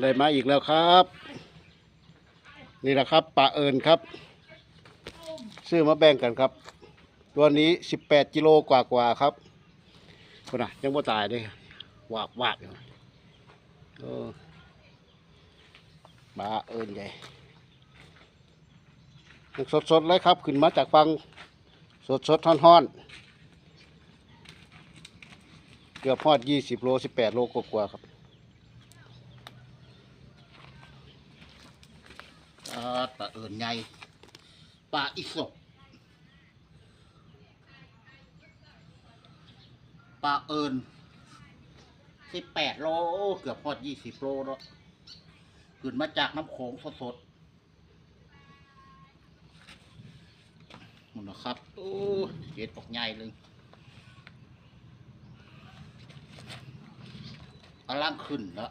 เลยมาอีกแล้วครับ นี่แหละครับปลาเอิญครับ ซื้อมาแบ่งกันครับ ตัวนี้สิบแปดกิโลกว่ากว่าครับคนน่ะยังไม่ตายเลยวาบวาบอยู่ปลาเอิญใหญ่ยังสดเลยครับ ขึ้นมาจากฟังสดๆท่อนๆเกือบพอดยี่สิบโลสิบแปดโลกว่าครับอ่า ปลาเอิญใหญ่ปลาอีสกปลาเอิญสิบแปดโลเกือบพอดยี่สิบโลแล้วขึ้นมาจากน้ำโขงสดๆหมดนะครับโอ้เห็ดปอกใหญ่เลยกำลังขึ้นแล้ว